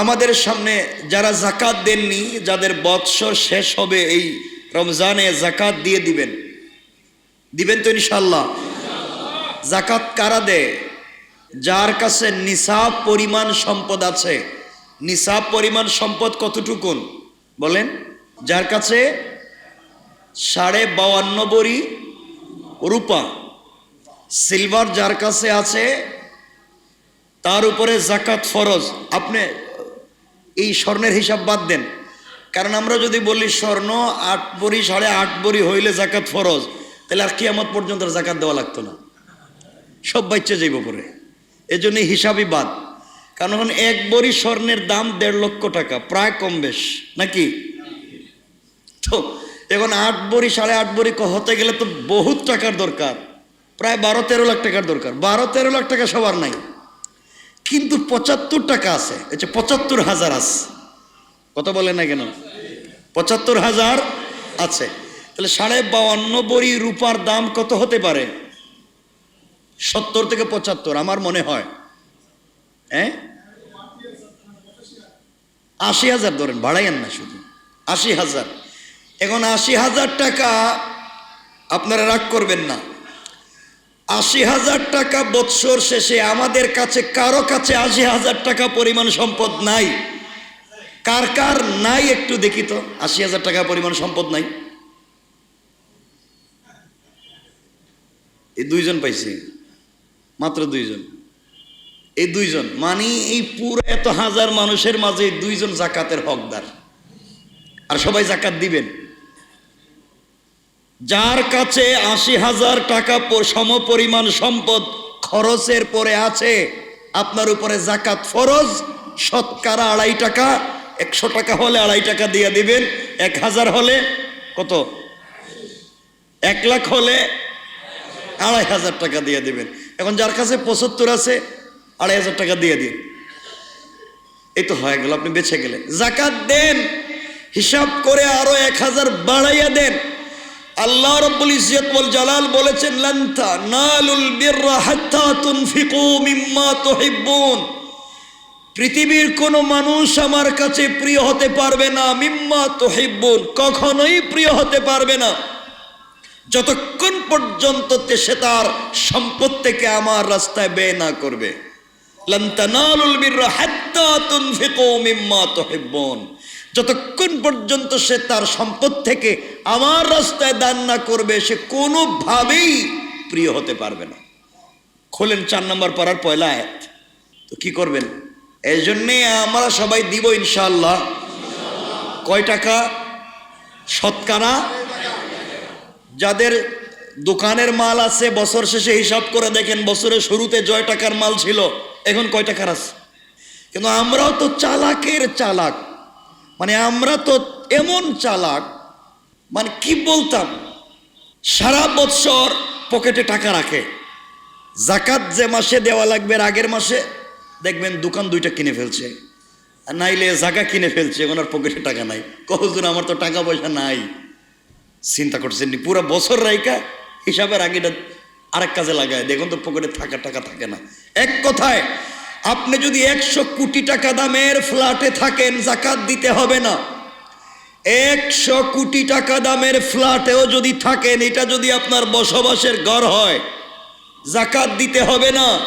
আমাদের সামনে যারা জাকাত দেননি, যাদের বৎসর শেষ হবে এই রমজানে জাকাত দিয়ে দিবেন। দিবেন তো ইনশাল্লাহ জাকাত কারা দেয়? যার কাছে নিসাব পরিমাণ সম্পদ আছে, নিসাব পরিমাণ সম্পদ কতটুকুন? বলেন। যার কাছে সাড়ে বাউান্ন বড়ি রূপা, সিলভার যার কাছে আছে, তার উপরে জাকাত ফরজ। আপনি এই স্বর্ণের হিসাব বাদ দেন। কারণ আমরা যদি বলি স্বর্ণ, আট বড়ি, সাড়ে আট বড়ি হইলে জাকাত ফরজ, তাহলে আর কিয়ামত পর্যন্ত জাকাত দেওয়া লাগতো না। সব বাচ্চা যাইব পরে। এই হিসাবই বাদ। কারণ এক বড়ি স্বর্ণের দাম দেড় লক্ষ টাকা, প্রায় কম বেশ, নাকি? তো, এখন আট বড়ি, সাড়ে আট বড়ি ক- হতে গেলে তো বহুত টাকার দরকার। প্রায় বারো তেরো লাখ টাকার দরকার। বারো তেরো লাখ টাকা সবার নাই। কিন্তু পঁচাত্তর টাকা আছে আচ্ছা পঁচাত্তর হাজার আছে। কত বলে না কেন? পঁচাত্তর হাজার আছে। তাহলে সাড়ে বাউান্ন বড়ি রূপার দাম কত হতে পারে? সত্তর থেকে পঁচাত্তর, আমার মনে হয়। হ্যাঁ আশি হাজার ধরেন, বাড়াইয়েন না শুধু। আশি হাজার। এখন আশি হাজার টাকা আপনারা রাগ করবেন না। আশি হাজার টাকা বৎসর শেষে আমাদের কাছে, কারও কাছে আশি হাজার টাকা পরিমাণ সম্পদ নাই। কার কার নাই একটু দেখি তো, আশি হাজার টাকা পরিমাণ সম্পদ নাই? এই দুইজন পাইছি, মাত্র দুইজন। এই দুইজন মানে এই পুরো এত হাজার মানুষের মাঝে দুইজন জাকাতের হকদার। আর সবাই জাকাত দিবেন। যার কাছে আশি হাজার টাকা সমপরিমাণ সম্পদ খরচের পরে আছে, আপনার উপরে জাকাত ফরজ, শতকরা আড়াই টাকা, একশো টাকা হলে আড়াই টাকা দিয়ে দিবেন, এক হাজার হলে কত? এক লাখ হলে আড়াই হাজার টাকা দিয়ে দিবেন। এখন যার কাছে পঁচাত্তর আছে, আড়াই হাজার টাকা দিয়ে দিন। এই তো হয়ে গেল, আপনি বেছে গেলেন। জাকাত দেন, হিসাব করে আরও এক হাজার বাড়াইয়া দেন। আল্লাহ রব্বুল ইজ্জত ওয়াল জালাল বলেছেন লান্তা নালুল বিররা হাত্তা তুনফিকু মিম্মা তুহিব্বুন। পৃথিবীর কোন মানুষ আমার কাছে প্রিয় হতে পারবে না, মিম্মা তুহিব্বুন। কখনোই প্রিয় হতে পারবে না। যতক্ষণ পর্যন্ত সে তার সম্পদ থেকে আমার রাস্তায় ব্যয় না করবে। লান তানালুল বিররা হাত্তা তুনফিকু মিম্মা তুহিব্বুন। যতক্ষণ পর্যন্ত সে তার সম্পদ থেকে আমার রাস্তায় দান না করবে, সে কোনোভাবেই প্রিয় হতে পারবে না। খোলেন চার নম্বর পাড়ার পয়লা আয়াত। তো কি করবেন? এই জন্যে আমরা সবাই দিব ইনশাল্লাহ কয় টাকা? শতকরা? যাদের দোকানের মাল আছে, বছর শেষে হিসাব করে দেখেন বছরের শুরুতে জয় টাকার মাল ছিল, এখন কয় টাকার আছে? কিন্তু আমরাও তো চালাকের চালাক। মানে আমরা তো এমন চালাক মানে কি বলতাম? সারা বৎসর পকেটে টাকা রাখে। জাকাত যে মাসে দেওয়া লাগবে আগের মাসে, দেখবেন দোকান দুইটা কিনে ফেলছে। নাইলে জায়গা কিনে ফেলছে আর পকেটে টাকা নাই। কখন আমার তো টাকা পয়সা নাই। চিন্তা করছেন পুরো বছর রাইকা হিসাবের আগেটা আরেক কাজে লাগায়। দেখুন তো পকেটে থাকা টাকা থাকে না। এক কথায় আপনি যদি একশো কোটি টাকা দামের ফ্ল্যাটে থাকেন, জাকাত দিতে হবে না। একশো কোটি টাকা দামের ফ্ল্যাটেও যদি থাকেন, এটা যদি আপনার বসবাসের ঘর হয়, জাকাত দিতে হবে না।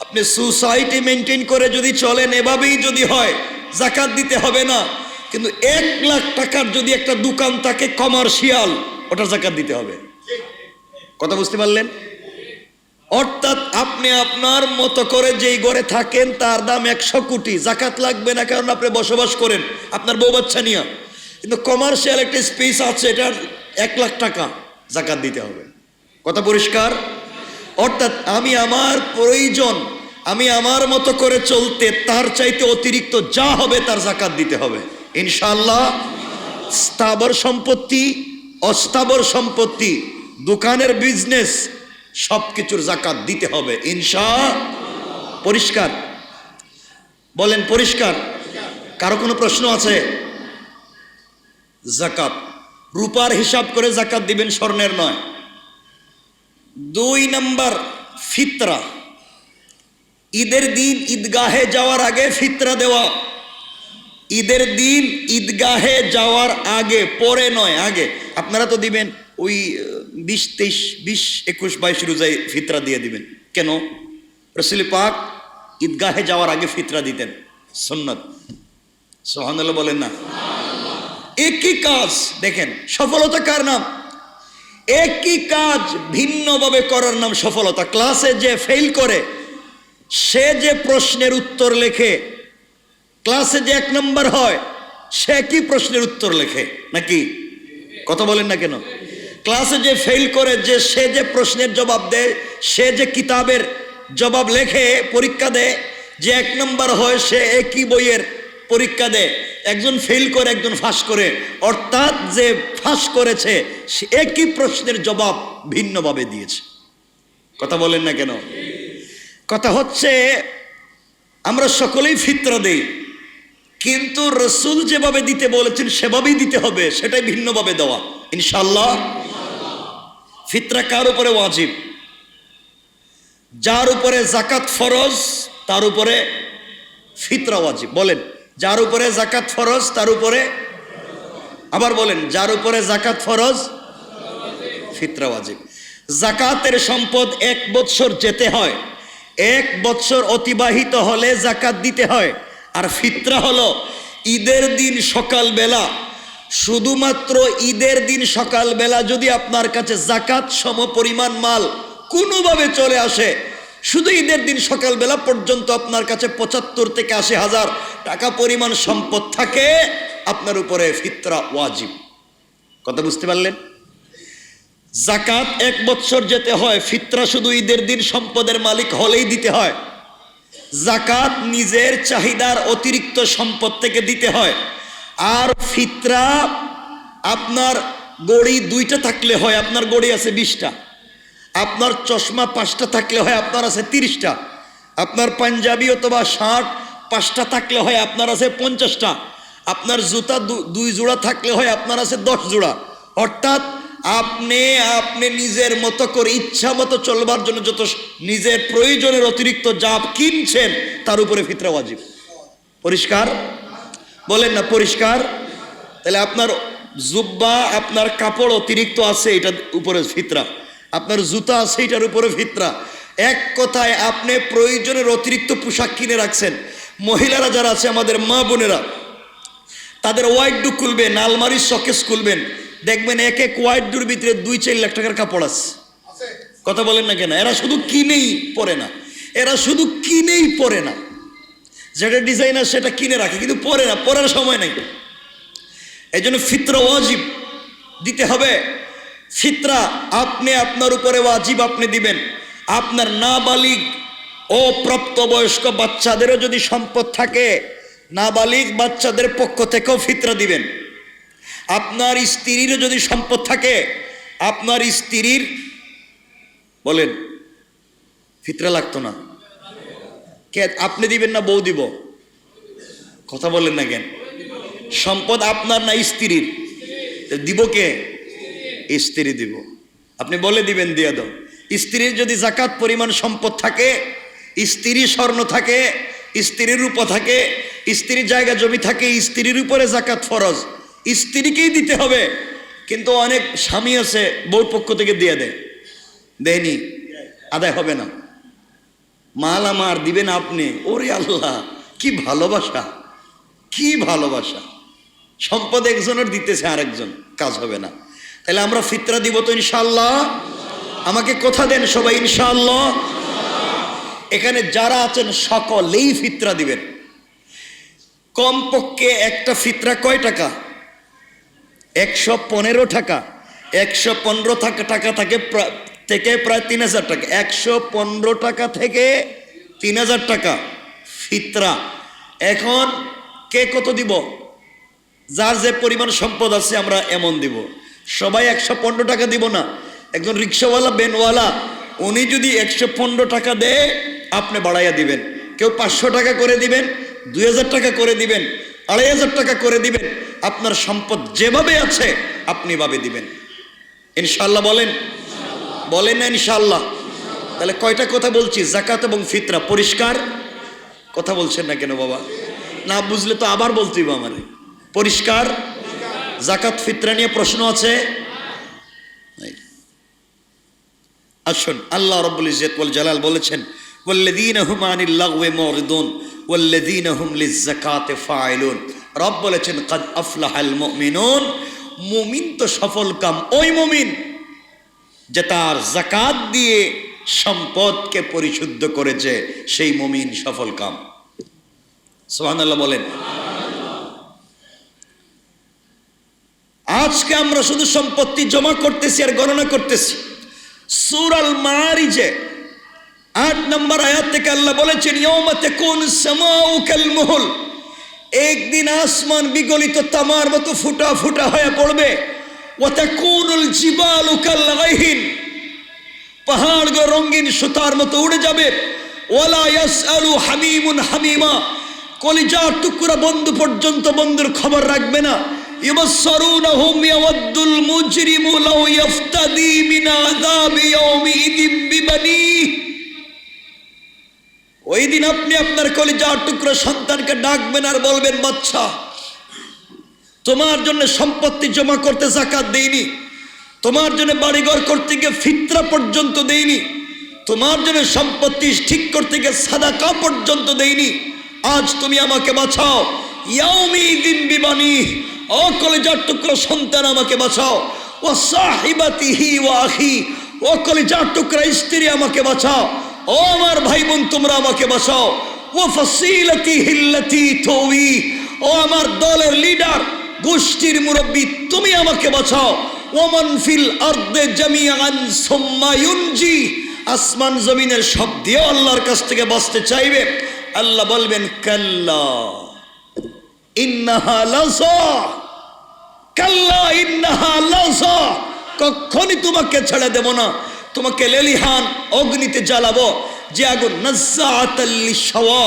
আপনি সোসাইটি মেনটেন করে যদি চলেন, এভাবেই যদি হয়, জাকাত দিতে হবে না। কিন্তু এক লাখ টাকার যদি একটা দোকান থাকে, কমার্শিয়াল, ওটা জাকাত দিতে হবে। কথা বুঝতে পারলেন? অর্থাৎ আপনি আপনার মতো করে যেই ঘরে থাকেন, তার দাম একশো কোটি। জাকাত লাগবে না কারণ আপনি বসবাস করেন, আপনার বউ বাচ্চা নিয়ে। কিন্তু কমার্শিয়াল একটা স্পেস আছে, এটার এক লাখ টাকা জাকাত দিতে হবে। কথা পরিষ্কার? অর্থাৎ আমি আমার প্রয়োজন, আমি আমার মতো করে চলতে, তার চাইতে অতিরিক্ত যা হবে তার জাকাত দিতে হবে। ইনশাল্লাহ স্থাবর সম্পত্তি, অস্থাবর সম্পত্তি, দোকানের বিজনেস সব কিছুর জাকাত দিতে হবে, ইনশা পরিষ্কার। বলেন পরিষ্কার। কারও কোনো প্রশ্ন আছে? জাকাত। রূপার হিসাব করে জাকাত দিবেন স্বর্ণের নয়। দুই নাম্বার ফিতরা। ঈদের দিন ঈদগাহে যাওয়ার আগে ফিতরা দেওয়া। ঈদের দিন ঈদগাহে যাওয়ার আগে, পরে নয়, আগে। আপনারা তো দিবেন ওই বিশ তেইশ, বিশ একুশ বাইশ রোজায় ফিতরা দিয়ে দিবেন। কেন? রসুল পাক ঈদগাহে যাওয়ার আগে ফিতরা দিতেন। সন্ন্যত সোহানুল্লাহ বলেন না। একই কাজ, দেখেন, সফলতা কার নাম? একই কাজ ভিন্নভাবে করার নাম সফলতা। ক্লাসে যে ফেল করে, সে যে প্রশ্নের উত্তর লেখে, ক্লাসে যে এক নম্বর হয়, সে কি প্রশ্নের উত্তর লেখে? নাকি? কথা বলেন না কেন? ক্লাসে যে ফেল করে, যে সে যে প্রশ্নের জবাব দেয়, সে যে কিতাবের জবাব লেখে, পরীক্ষা দেয়, যে এক নম্বর হয় সে একই বইয়ের পরীক্ষা দেয়। একজন ফেল করে, একজন ফাঁস করে। অর্থাৎ যে ফাঁস করেছে, সে একই প্রশ্নের জবাব ভিন্নভাবে দিয়েছে। কথা বলেন না কেন? কথা হচ্ছে, আমরা সকলেই ফিতরা দেই, কিন্তু রসুল যেভাবে দিতে বলেছেন, সেভাবেই দিতে হবে, সেটাই ভিন্নভাবে দেওয়া। ইনশাল্লাহ ফিতরা কার উপরে ওয়াজিব? যার উপরে জাকাত ফরজ, তার উপরে ফিতরা ওয়াজিব। বলেন, যার উপরে জাকাত ফরজ, তার উপরে আবার বলেন, যার উপরে জাকাত ফরজ, ফিতরা ওয়াজিব। জাকাতের সম্পদ এক বৎসর যেতে হয়, এক বৎসর অতিবাহিত হলে জাকাত দিতে হয়, আর ফিতরা হলো ঈদের দিন সকালবেলা শুধুমাত্র ঈদের দিন সকালবেলা যদি আপনার কাছে জাকাত সম পরিমাণ মাল কোনোভাবে চলে আসে, শুধু ঈদের দিন সকালবেলা পর্যন্ত আপনার কাছে পঁচাত্তর থেকে আশি হাজার টাকা পরিমাণ সম্পদ থাকে, আপনার উপরে ফিতরা ওয়াজিব। কথা বুঝতে পারলেন? জাকাত এক বছর যেতে হয়, ফিতরা শুধু ঈদের দিন সম্পদের মালিক হলেই দিতে হয়। জাকাত নিজের চাহিদার অতিরিক্ত সম্পদ থেকে দিতে হয়। আর ফিতরা আপনার গড়ি দুইটা থাকলে হয়, আপনার গড়ি আছে বিশটা। আপনার চশমা পাঁচটা থাকলে হয়, আপনার আছে তিরিশটা। আপনার পাঞ্জাবি অথবা শার্ট পাঁচটা থাকলে হয়, আপনার আছে পঞ্চাশটা। আপনার জুতা দুই জোড়া থাকলে হয়, আপনার আছে দশ জোড়া। অর্থাৎ আপনি আপনি নিজের মতো করে ইচ্ছা মতো চলবার জন্য যত নিজের প্রয়োজনের অতিরিক্ত জাপ কিনছেন, তার উপরে ফিতরা ওয়াজিব। পরিষ্কার? বলেন না পরিষ্কার? তাহলে আপনার জুব্বা আপনার কাপড় অতিরিক্ত আছে এটার উপরে ফিতরা। আপনার জুতা আছে এটার উপরে ফিতরা। এক কথায় আপনি প্রয়োজনের অতিরিক্ত পোশাক কিনে রাখছেন। মহিলারা যারা আছে আমাদের মা বোনেরা তাদের ওয়াইড ডু খুলবেন আলমারির শকেস খুলবেন। দেখবেন এক এক ওয়াইড ডুর ভিতরে দুই চার লাখ টাকার কাপড় আছে। কথা বলেন না কেন? এরা শুধু কিনেই পরে না। এরা শুধু কিনেই পরে না। যেটা ডিজাইনার সেটা কিনে রাখে, কিন্তু পরে না, পরার সময় নাই। এই জন্য ফিতরা ওয়াজিব দিতে হবে। ফিতরা আপনি আপনার উপরে ওয়াজিব আপনি দিবেন। আপনার নাবালিগ ও প্রাপ্তবয়স্ক বাচ্চাদেরও যদি সম্পদ থাকে, নাবালিগ বাচ্চাদের পক্ষ থেকেও ফিতরা দিবেন। আপনার স্ত্রীরও যদি সম্পদ থাকে, আপনার স্ত্রীর বলেন, ফিতরা লাগতো না। কে, আপনি দিবেন না বউ দিব? কথা বলেন না কেন? সম্পদ আপনার না স্ত্রীর? দিব কে? স্ত্রী দিব। আপনি বলে দিবেন, দিয়ে দাও। স্ত্রীর যদি জাকাত পরিমাণ সম্পদ থাকে স্ত্রী স্বর্ণ থাকে, স্ত্রীর রূপ থাকে, স্ত্রীর জায়গা জমি থাকে, স্ত্রীর উপরে জাকাত ফরজ, স্ত্রীকেই দিতে হবে। কিন্তু অনেক স্বামী আছে, বউর পক্ষ থেকে দিয়ে দেয়। দেয়নি? আদায় হবে না। মাল আমার দিবেন আপনি। ওরে আল্লাহ, কি ভালোবাসা কি ভালোবাসা। সম্পদ একজনের দিতেছে আরেকজন, কাজ হবে না। তাহলে আমরা ফিতরা দিব তো ইনশাল্লাহ আমাকে কথা দেন সবাই ইনশাল্লাহ এখানে যারা আছেন সকলেই ফিতরা দিবেন। কমপক্ষে একটা ফিতরা কয় টাকা? একশো পনেরো টাকা। একশো পনেরো টাকা টাকা থাকে থেকে প্রায় তিন হাজার টাকা। একশো পনেরো টাকা থেকে তিন হাজার টাকা ফিতরা। এখন কে কত দিব? যার যে পরিমাণ সম্পদ আছে আমরা এমন দিব। সবাই একশো পনেরো টাকা দিব না। একজন রিক্সাওয়ালা, বেনওয়ালা, উনি যদি একশো পনেরো টাকা দেয়, আপনি বাড়াইয়া দিবেন। কেউ পাঁচশো টাকা করে দিবেন, দুই হাজার টাকা করে দিবেন, আড়াই হাজার টাকা করে দিবেন, আপনার সম্পদ যেভাবে আছে, আপনি ভাবে দিবেন। ইনশাল্লাহ বলেন বলেন না ইনশাল্লাহ তাহলে কয়টা কথা বলছি? জাকাত এবং ফিতরা পরিষ্কার? কথা বলছেন না কেন বাবা? না বুঝলে তো আবার বলতেই আমার। পরিষ্কার? জাকাত ফিতরা নিয়ে প্রশ্ন আছে। আসুন, আল্লাহ রব্বুল ইজ্জত ওয়াল জালাল বলেছেন, ওয়াল্লাযীন হুম আনিল লাগওয়ি মুরিদুন, ওয়াল্লাযীন হুম লিয-যাকাতি ফাইলুন রব বলেছেন, কাদ আফলাহাল মুমিনুন। মুমিন তো সফল কাম, ওই মুমিন। যে তার জাকাত দিয়ে সম্পদকে পরিশুদ্ধ করেছে, সেই মমিন সফল কাম। সুবহানাল্লাহ বলেন। আজকে আমরা শুধু সম্পত্তি জমা করতেছি আর গণনা করতেছি। সুরাল মারিজে আট নম্বর আয়াত থেকে আল্লাহ বলেছেন ইয়মাতে কোন সামাউ একদিন আসমান বিগলিত তামার মতো ফুটা ফুটা হয়ে পড়বে। ওয়াতাকুনুল পাহাড় রঙিন সুতার মতো উড়ে যাবে। হামিমুন হামিমা। কলিজার টুকরা বন্ধু পর্যন্ত বন্ধুর খবর রাখবে না। ওই দিন আপনি আপনার কলিজার টুকরো সন্তানকে ডাকবেন আর বলবেন, বাচ্চা তোমার জন্য সম্পত্তি জমা করতে জাকাত দেইনি। তোমার জন্য বাড়িঘর করতে গিয়ে ফিতরা পর্যন্ত দেইনি। তোমার জন্য সম্পত্তি ঠিক করতে গিয়ে সাদাকা পর্যন্ত দেইনি। আজ তুমি আমাকে বাঁচাও। ইয়াউমি দিন বিবানি ও কলেজার টুকরো সন্তান আমাকে বাঁচাও। ও সাহিবাতিহি ও আহি ও কলেজার টুকরা স্ত্রী আমাকে বাঁচাও। ও আমার ভাই বোন তোমরা আমাকে বাঁচাও। ও ফসিলতি হিল্লতি থৌই ও আমার দলের লিডার গোষ্ঠীর মুরব্বী, তুমি আমাকে বাঁচাও। ওমান ফিল আর্দে জামিয়ান সুম্মা ইউনজি। আসমান জমিনের সব দিয়ে আল্লাহর কাছ থেকে বাঁচতে চাইবে। আল্লাহ বলবেন, কাল্লা। ইন্নাহা লাসা কাল্লা, ইন্নাহা লাসা কখনই তোমাকে ছেড়ে দেব না। তোমাকে লেলিহান অগ্নিতে জ্বালাবো। যে আগুন নাজ্জাআতাল্লি শাওয়া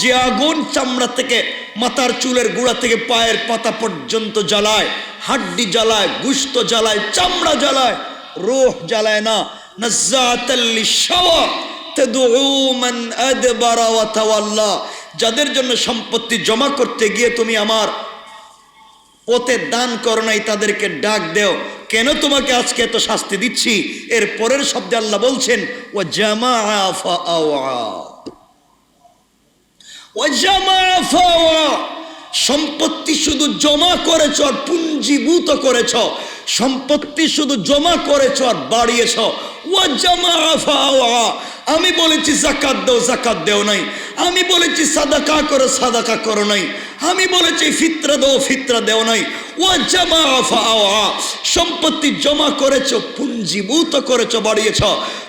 যে আগুন চামড়া থেকে মাথার চুলের গুড়া থেকে পায়ের পাতা পর্যন্ত জ্বালায়, হাড্ডি জ্বালায়, গুস্ত জ্বালায়, চামড়া জ্বালায়, রোহ জ্বালায় না। নাজ্জাআতাল্লি শাওয়া তাদউ মান আদবারা ওয়া তাওয়াল্লা, যাদের জন্য সম্পত্তি জমা করতে গিয়ে তুমি আমার পথে দান করো নাই, তাদেরকে ডাক দেও। কেন তোমাকে আজকে এত শাস্তি দিচ্ছি? এর পরের শব্দে আল্লাহ বলছেন ও জামা সম্পত্তি শুধু জমা করেছ আর পুঞ্জীভূত করেছ। সম্পত্তি শুধু জমা করেছ আর বাড়িয়েছ। ও আমি বলেছি, জাকাত দেও জাকাত দেও নাই। আমি বলেছি, সাদাকা করো সাদাকা করো নাই। আমি বলেছি, ফিতরা দেও ফিতরা দেও নাই। সম্পত্তি জমা করেছ পুঞ্জীভূত করেছ, বাড়িয়েছ।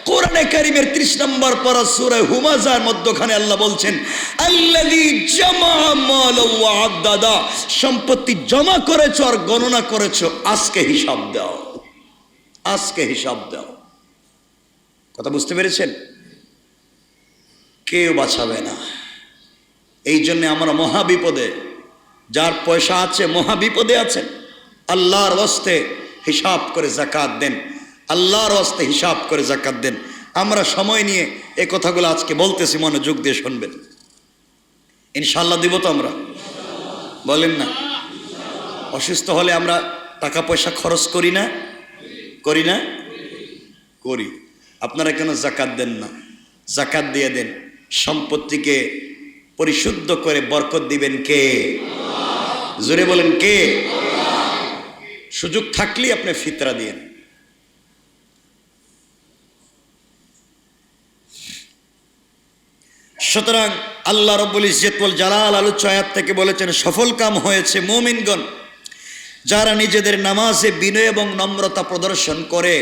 কোরআনে কারিমের ত্রিশ নম্বর পরা সুরে হুমাজার মধ্যখানে আল্লাহ বলছেন জামা দাদা সম্পত্তি জমা করেছ আর গণনা করেছ, আজকে হিসাব দাও। আজকে হিসাব দাও। কথা বুঝতে পেরেছেন? কেউ বাঁচাবে না। এই জন্য আমরা মহাবিপদে যার পয়সা আছে, মহাবিপদে আছেন আল্লাহর ওয়াস্তে হিসাব করে জাকাত দেন। আল্লাহর ওয়াস্তে হিসাব করে জাকাত দেন। আমরা সময় নিয়ে এ কথাগুলো আজকে বলতেছি, মনোযোগ দিয়ে শুনবেন। ইনশাল্লাহ দিব তো আমরা? বলেন না। অসুস্থ হলে আমরা টাকা পয়সা খরচ করি না? করি না? করি। আপনারা কেন জাকাত দেন না? জাকাত দিয়ে দেন। সম্পত্তিকে পরিশুদ্ধ করে বরকত দিবেন কে? জোরে বলেন কে? সুযোগ থাকলেই আপনি ফিতরা দিয়েন। সুতরাং আল্লাহ রব্বুল ইজ্জতুল জালাল আলু চয়াত থেকে বলেছেন, সফল কাম হয়েছে মোমিনগণ যারা নিজেদের নামাজে বিনয় এবং নম্রতা প্রদর্শন করে।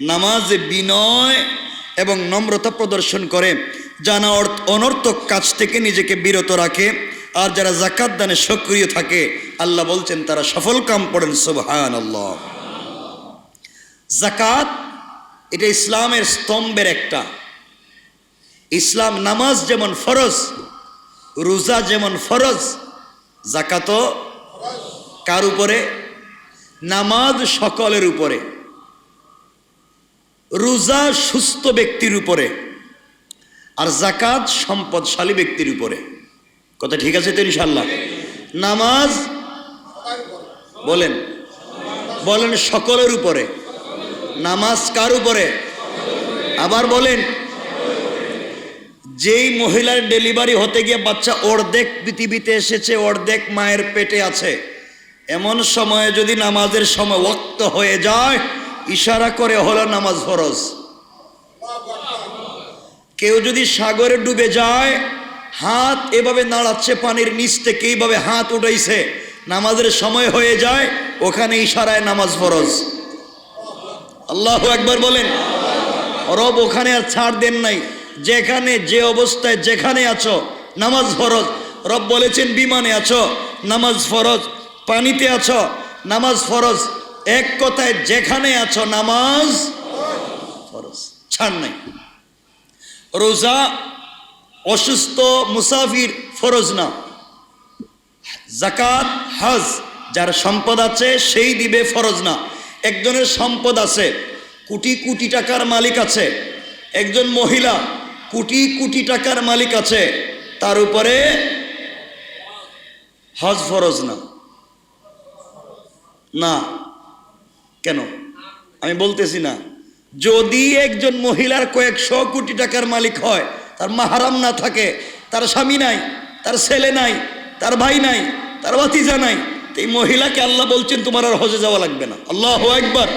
নামাজে বিনয় এবং নম্রতা প্রদর্শন করে জানা অনর্থক কাজ থেকে নিজেকে বিরত রাখে। আর যারা জাকাত দানে সক্রিয় থাকে, আল্লাহ বলছেন, তারা সফল কাম পড়েন সুবহান আল্লাহ জাকাত এটা ইসলামের স্তম্ভের একটা। ইসলাম নামাজ যেমন ফরজ, রোজা যেমন ফরজ জাকাত কার উপরে? নামাজ সকলের উপরে। রোজা সুস্থ ব্যক্তির উপরে। আর জাকাত সম্পদশালী ব্যক্তির উপরে। কথা ঠিক আছে তো ইনশাল্লাহ নামাজ বলেন। বলেন সকলের উপরে। নামাজ কার উপরে? আবার বলেন, যেই মহিলার ডেলিভারি হতে গিয়ে বাচ্চা অর্ধেক পৃথিবীতে এসেছে, অর্ধেক মায়ের পেটে আছে, এমন সময়ে যদি নামাজের সময় ওক্ত হয়ে যায়, ইশারা করে হলো নামাজ ফরজ। কেউ যদি সাগরে ডুবে যায় হাত এভাবে নাড়াচ্ছে পানির নিচ থেকে, এইভাবে হাত উঠাইছে। নামাজের সময় হয়ে যায়, ওখানে ইশারায় নামাজ ফরজ। আল্লাহ একবার বলেন, রব ওখানে আর ছাড় দেন নাই। যেখানে যে অবস্থায় যেখানে আছো, নামাজ ফরজ। রব বলেছেন, বিমানে আছো, নামাজ ফরজ। পানিতে আছো, নামাজ ফরজ। এক কথায়, যেখানে আছো, নামাজ ফরজ। ছাড় নাই। রোজা অসুস্থ মুসাফির ফরজ না। জাকাত হজ, যার সম্পদ আছে, সেই দিবে ফরজ না। একজনের সম্পদ আছে, কোটি কোটি টাকার মালিক আছে। একজন মহিলা, কোটি কোটি টাকার মালিক আছে। তার উপরে হজ ফরজ না। না। কেন? আমি বলতেছি না। যদি একজন মহিলার কয়েকশো কোটি টাকার মালিক হয় তার মাহারাম না থাকে, তার স্বামী নাই, তার ছেলে নাই, তার ভাই নাই, তার ভাতিজা নাই এই মহিলাকে আল্লাহ বলছেন, তোমার আর হজে যাওয়া লাগবে না। আল্লাহ একবার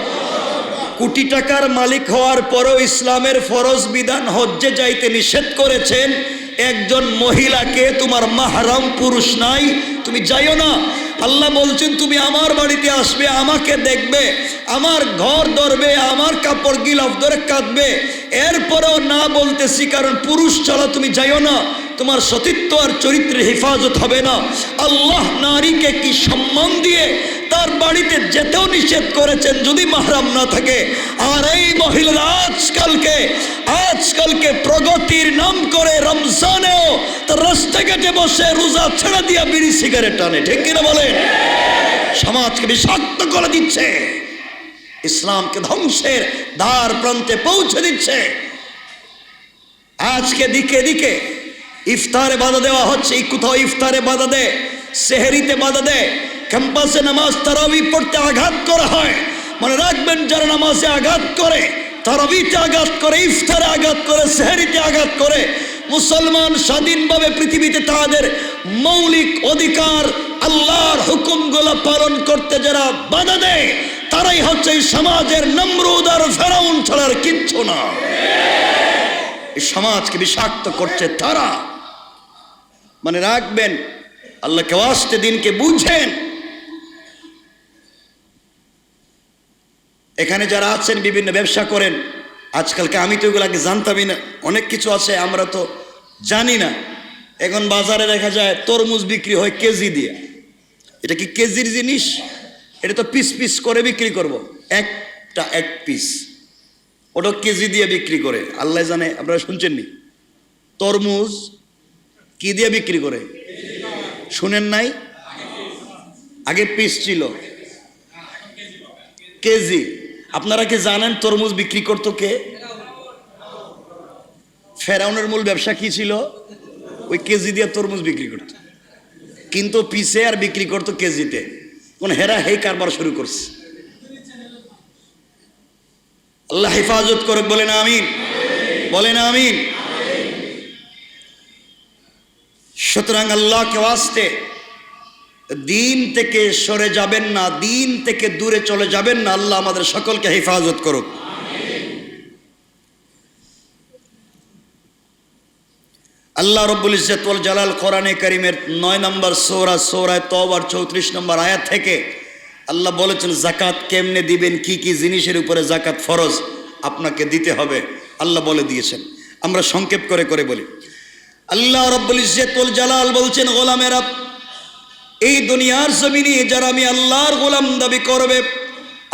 কোটি টাকার মালিক হওয়ার পরেও ইসলামের ফরজ বিধান হজ্জে যাইতে নিষেধ করেছেন। একজন মহিলাকে, তোমার মাহারাম পুরুষ নাই, তুমি যাইও না। আল্লাহ বলছেন, তুমি আমার বাড়িতে আসবে, আমাকে দেখবে, আমার ঘর ধরবে, আমার কাপড় গিলাফ ধরে কাঁদবে। এরপরেও না বলতেছি, কারণ পুরুষ ছাড়া তুমি যাইও না, তোমার সতীত্ব আর চরিত্রের হেফাজত হবে না। আল্লাহ নারীকে কি সম্মান দিয়ে তার বাড়িতে যেতেও নিষেধ করেছেন, যদি মাহরাম না থাকে। আর এই মহিলারা আজকালকে আজকালকে প্রগতির নাম করে রমজানেও তার রাস্তাঘাটে বসে রোজা ছেড়ে দিয়া বিড়ি সিগারেট টানে, ঠিক কিনা বলেন? সমাজকে বিষাক্ত করে দিচ্ছে। ইসলামকে ধ্বংসের দ্বার প্রান্তে পৌঁছে দিচ্ছে। আজকে দিকে দিকে ইফতারে বাধা দেওয়া হচ্ছে। কোথাও ইফতারে বাধা দেয়, সেহেরিতে বাধা দেয়। ক্যাম্পাসে নামাজ তারাবি পড়তে আঘাত করা হয়। মনে রাখবেন, যারা নামাজে আঘাত করে, তারাবিতে আঘাত করে, ইফতারে আঘাত করে, সেহেরিতে আঘাত করে, মুসলমান স্বাধীনভাবে পৃথিবীতে তাদের মৌলিক অধিকার, আল্লাহর হুকুমগুলো পালন করতে যারা বাধা দেয়, তারাই হচ্ছে এই সমাজের নমরুদ আর ফেরাউন ছাড়ার কিচ্ছু না। এই সমাজকে বিষাক্ত করছে তারা। মানে রাখবেন, আল্লাহকে আসতে দিনকে বুঝেন এখানে যারা আছেন, বিভিন্ন ব্যবসা করেন, আজকালকে আমি তো এগুলো আগে জানতামই না। অনেক কিছু আছে, আমরা তো জানি না। এখন বাজারে দেখা যায় তরমুজ বিক্রি হয় কেজি দিয়ে। এটা কি কেজির জিনিস? এটা তো পিস পিস করে বিক্রি করব। একটা এক পিস। ওটা কেজি দিয়ে বিক্রি করে। আল্লাহ জানে, আপনারা শুনছেন শুনছেননি তরমুজ কি দিয়ে বিক্রি করে? শুনেন নাই? আগে পিস ছিল। কেজি। আপনারা কি জানেন তরমুজ বিক্রি করতো কে? ফেরাউনের মূল ব্যবসা কি ছিল? ওই কেজি দিয়ে তরমুজ বিক্রি করতো। কিন্তু পিসে আর বিক্রি করতো কেজিতে। কোন হেরা হে কারবার শুরু করছে। আল্লাহ হেফাজত করে বলেন আমিন। বলেন আমিন। সুতরাং আল্লাহকে আসতে দিন থেকে সরে যাবেন না, দিন থেকে দূরে চলে যাবেন না, আল্লাহ আমাদের সকলকে হেফাজত করুক। আল্লাহ রব্বুল ইজ্জতুল জালাল কোরআনে করিমের নয় নম্বর সৌরা, সৌরায় তবার চৌত্রিশ নম্বর আয়াত থেকে আল্লাহ বলেছেন, জাকাত কেমনে দিবেন? কি কি জিনিসের উপরে জাকাত ফরজ আপনাকে দিতে হবে? আল্লাহ বলে দিয়েছেন। আমরা সংক্ষেপ করে করে বলি। আল্লাহ রব্বুল ইজ্জতুল জালাল বলছেন, গোলামেরা এই দুনিয়ার জমিনে যারা আমি আল্লাহর গোলাম দাবি করবে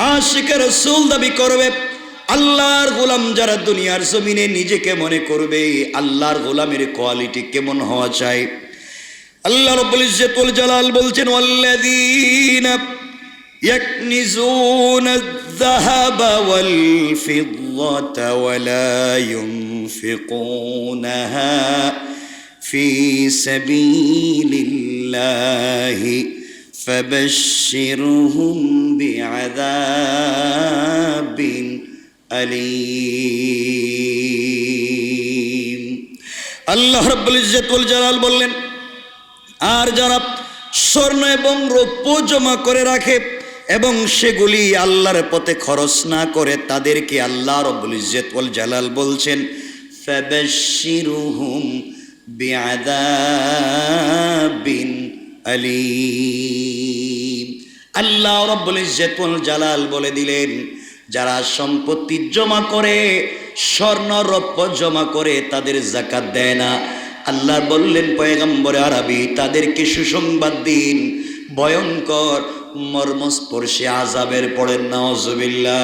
আশিকের রসুল দাবি করবে আল্লাহর গোলাম যারা দুনিয়ার জমিনে নিজেকে মনে করবে আল্লাহর গোলামের কোয়ালিটি কেমন হওয়া চাই আল্লাহ রব্বুল ইজ্জতুল জালাল বলছেন ওয়াল্লাযীনা يكنزون الذهب والفضة ولا ينفقونها في سبيل الله فبشرهم بعذاب أليم আল্লাহ রব্বুল ইজ্জতুল জালাল বললেন আর যারা স্বর্ণ এবং রৌপ্য জমা করে রাখে এবং সেগুলি আল্লাহর পথে খরচ না করে তাদেরকে আল্লাহ রব্বুল ইজ্জতুল জালাল বলছেন ফাবাশশিরুহুম বিআযাবিন আলীম। আল্লাহ রব্বুল ইজ্জতুল জালাল বলে দিলেন, যারা সম্পত্তি জমা করে, স্বর্ণ, রৌপ্য জমা করে, তাদের জাকাত দেয় না। আল্লাহ বললেন, পয়গম্বরে আরবি, তাদেরকে সুসংবাদ দিন। ভয়ঙ্কর মর্মস্পর্শে আজাবের পড়েন নজবিল্লা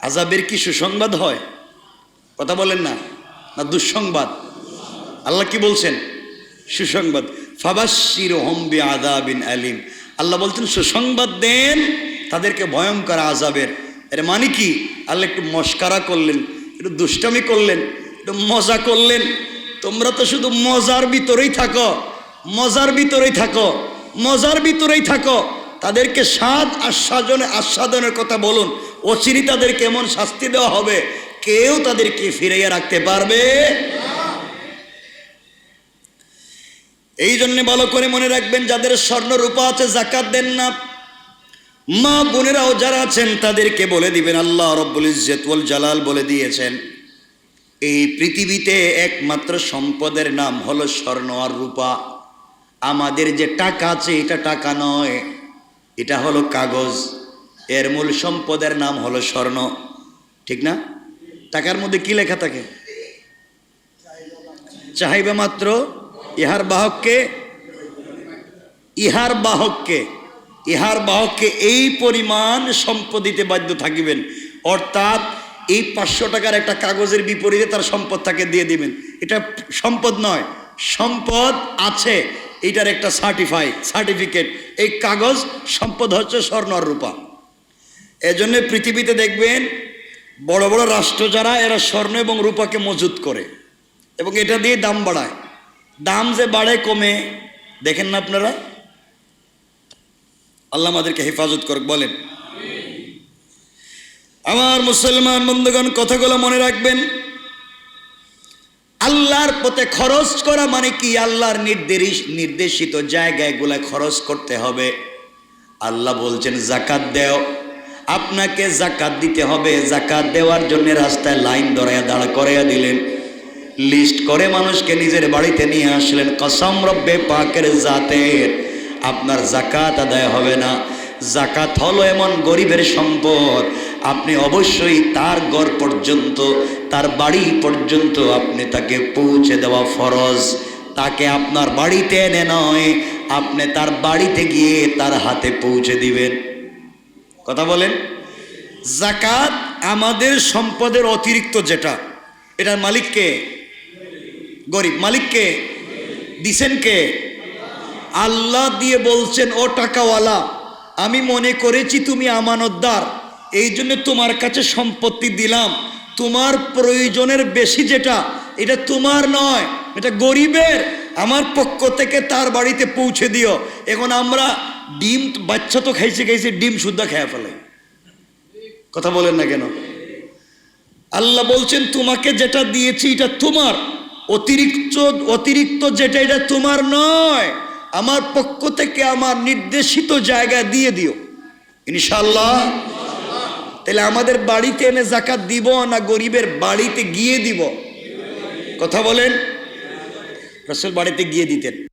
আজাবের কি সুসংবাদ হয়? কথা বলেন না না দুঃসংবাদ? আল্লাহ কি বলছেন? সুসংবাদ। ফাবাসির হোম্বি আদাবিন আলিম। আল্লাহ বলছেন, সুসংবাদ দেন, তাদেরকে ভয়ঙ্কর আজাবের এর মানে কি? আল্লাহ একটু মস্কারা করলেন, একটু দুষ্টামি করলেন, একটু মজা করলেন। তোমরা তো শুধু মজার ভিতরেই থাকো, মজার ভিতরেই থাকো, মজার ভিতরেই থাকো। তাদেরকে স্বাদ আস্বাদনে আস্বাদনের কথা বলুন। অচিরি তাদের কেমন শাস্তি দেওয়া হবে, কেউ তাদেরকে ফিরাইয়া রাখতে পারবে এই জন্য ভালো করে মনে রাখবেন, যাদের স্বর্ণ রূপা আছে জাকাত দেন না। মা বোনেরাও যারা আছেন, তাদেরকে বলে দিবেন, আল্লাহ রব্বুল ইজ্জতুল জালাল বলে দিয়েছেন। এই পৃথিবীতে একমাত্র সম্পদের নাম হলো স্বর্ণ আর রূপা। আমাদের যে টাকা আছে, এটা টাকা নয়, এটা হলো কাগজ। এর মূল সম্পদের নাম হলো স্বর্ণ। ঠিক না? টাকার মধ্যে কি লেখা থাকে? চাহিবে মাত্র ইহার বাহককে ইহার বাহককে ইহার বাহককে এই পরিমাণ সম্পদ দিতে বাধ্য থাকিবেন। অর্থাৎ এই পাঁচশো টাকার একটা কাগজের বিপরীতে তার সম্পদ তাকে দিয়ে দিবেন। এটা সম্পদ নয়, সম্পদ আছে। এটার একটা সার্টিফাই সার্টিফিকেট এই কাগজ সম্পদ হচ্ছে স্বর্ণ রূপা। এজন্য পৃথিবীতে দেখবেন, বড় বড় রাষ্ট্র যারা, এরা স্বর্ণ এবং রূপাকে মজুত করে এবং এটা দিয়ে দাম বাড়ায়। দাম যে বাড়ে, কমে, দেখেন না আপনারা? আল্লাহ আমাদেরকে হেফাজত করুক, বলেন। আমার মুসলমান বন্ধুগণ, কথাগুলো মনে রাখবেন। আল্লাহর পথে খরচ করা মানে কি? আল্লাহর নির্দেশ নির্দেশিত জায়গাগুলো খরচ করতে হবে। আল্লাহ বলছেন, জাকাত দেও। আপনাকে জাকাত দিতে হবে। জাকাত দেওয়ার জন্য রাস্তায় লাইন ধরাইয়া দাঁড় করাইয়া দিলেন। লিস্ট করে মানুষকে নিজের বাড়িতে নিয়ে আসলেন। কসম রব্বে পাকের জাতের। আপনার জাকাত আদায় হবে না। জাকাত হলো এমন গরিবের সম্পদ। আপনি অবশ্যই তার ঘর পর্যন্ত, তার বাড়ি পর্যন্ত আপনি তাকে পৌঁছে দেওয়া ফরজ। তাকে আপনার বাড়িতে এনে নয়, আপনি তার বাড়িতে গিয়ে তার হাতে পৌঁছে দিবেন। কথা বলেন? জাকাত আমাদের সম্পদের অতিরিক্ত যেটা, এটার মালিককে গরিব মালিককে দিছেন কে? আল্লাহ দিয়ে বলছেন, ও টাকাওয়ালা, আমি মনে করেছি তুমি আমানতদার। এই জন্য তোমার কাছে সম্পত্তি দিলাম। তোমার প্রয়োজনের বেশি যেটা, এটা তোমার নয়, এটা গরিবের। আমার পক্ষ থেকে তার বাড়িতে পৌঁছে দিও। এখন আমরা ডিম, বাচ্চা তো খাইছে খাইছে, ডিম শুদ্ধ খেয়ে ফেলে। কথা বলেন না কেন? আল্লাহ বলছেন, তোমাকে যেটা দিয়েছি, এটা তোমার। অতিরিক্ত অতিরিক্ত যেটা, এটা তোমার নয়। আমার পক্ষ থেকে আমার নির্দেশিত জায়গা দিয়ে দিও। ইনশাল্লাহ তাহলে আমাদের বাড়িতে এনে জাকাত দিব না গরিবের বাড়িতে গিয়ে দিব? কথা বলেন? রসুল বাড়িতে গিয়ে দিতেন।